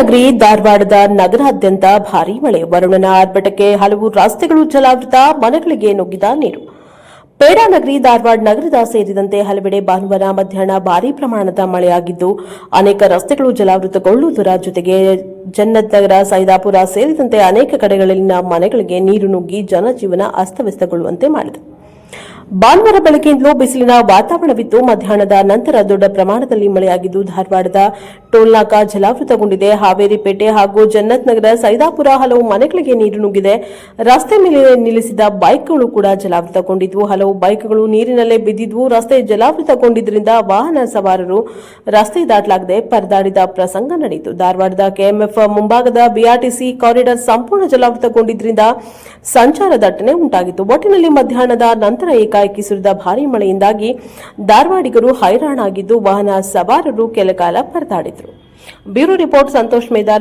ನಗರಿ ಧಾರವಾಡದ ನಗರಾದ್ಯಂತ ಭಾರೀ ಮಳೆ. ವರುಣನ ಆರ್ಭಟಕ್ಕೆ ಹಲವು ರಸ್ತೆಗಳು ಜಲಾವೃತ, ಮನೆಗಳಿಗೆ ನುಗ್ಗಿದ ನೀರು. ಪೇಡಾನಗರಿ ಧಾರವಾಡ ನಗರದ ಸೇರಿದಂತೆ ಹಲವೆಡೆ ಭಾನುವಾರ ಮಧ್ಯಾಹ್ನ ಭಾರೀ ಪ್ರಮಾಣದ ಮಳೆಯಾಗಿದ್ದು, ಅನೇಕ ರಸ್ತೆಗಳು ಜಲಾವೃತಗೊಳ್ಳುವುದರ ಜೊತೆಗೆ ಜನ್ನತ್ ನಗರ ಸೈದಾಪುರ ಸೇರಿದಂತೆ ಅನೇಕ ಕಡೆಗಳಲ್ಲಿನ ಮನೆಗಳಿಗೆ ನೀರು ನುಗ್ಗಿ ಜನಜೀವನ ಅಸ್ತವ್ಯಸ್ತಗೊಳ್ಳುವಂತೆ ಮಾಡಿದೆ. ಭಾನುವಾರ ಬೆಳಗ್ಗೆಯಿಂದಲೂ ಬಿಸಿಲಿನ ವಾತಾವರಣವಿದ್ದು, ಮಧ್ಯಾಹ್ನದ ನಂತರ ದೊಡ್ಡ ಪ್ರಮಾಣದಲ್ಲಿ ಮಳೆಯಾಗಿದ್ದು, ಧಾರವಾಡದ ಟೋಲ್ನಾಕ ಜಲಾವೃತಗೊಂಡಿದೆ. ಹಾವೇರಿಪೇಟೆ ಹಾಗೂ ಜನ್ನತ್ ನಗರ, ಸೈದಾಪುರ ಹಲವು ಮನೆಗಳಿಗೆ ನೀರು ನುಗ್ಗಿದೆ. ರಸ್ತೆ ಮೇಲೆ ನಿಲ್ಲಿಸಿದ ಬೈಕ್ಗಳು ಕೂಡ ಜಲಾವೃತಗೊಂಡಿದ್ವು. ಹಲವು ಬೈಕ್ಗಳು ನೀರಿನಲ್ಲೇ ಬಿದ್ದಿದ್ವು. ರಸ್ತೆ ಜಲಾವೃತಗೊಂಡಿದ್ದರಿಂದ ವಾಹನ ಸವಾರರು ರಸ್ತೆ ದಾಟಲಾಗದೆ ಪರದಾಡಿದ ಪ್ರಸಂಗ ನಡೆಯಿತು. ಧಾರವಾಡದ ಕೆಎಂಎಫ್ ಮುಂಭಾಗದ ಬಿಆರ್ಟಿಸಿ ಕಾರಿಡಾರ್ ಸಂಪೂರ್ಣ ಜಲಾವೃತಗೊಂಡಿದ್ದರಿಂದ ಸಂಚಾರ ದಟ್ಟಣೆ ಉಂಟಾಗಿತ್ತು. ಒಟ್ಟಿನಲ್ಲಿ ಮಧ್ಯಾಹ್ನದ ನಂತರ ಏಕಾಏಕಿ ಸುರಿದ ಭಾರೀ ಮಳೆಯಿಂದಾಗಿ ಧಾರವಾಡಿಗರು ಹೈರಾಣಾಗಿದ್ದು ವಾಹನ ಸವಾರರು ಕೆಲಕಾಲ ಪರದಾಡಿದರು. Bureau report Santosh Medar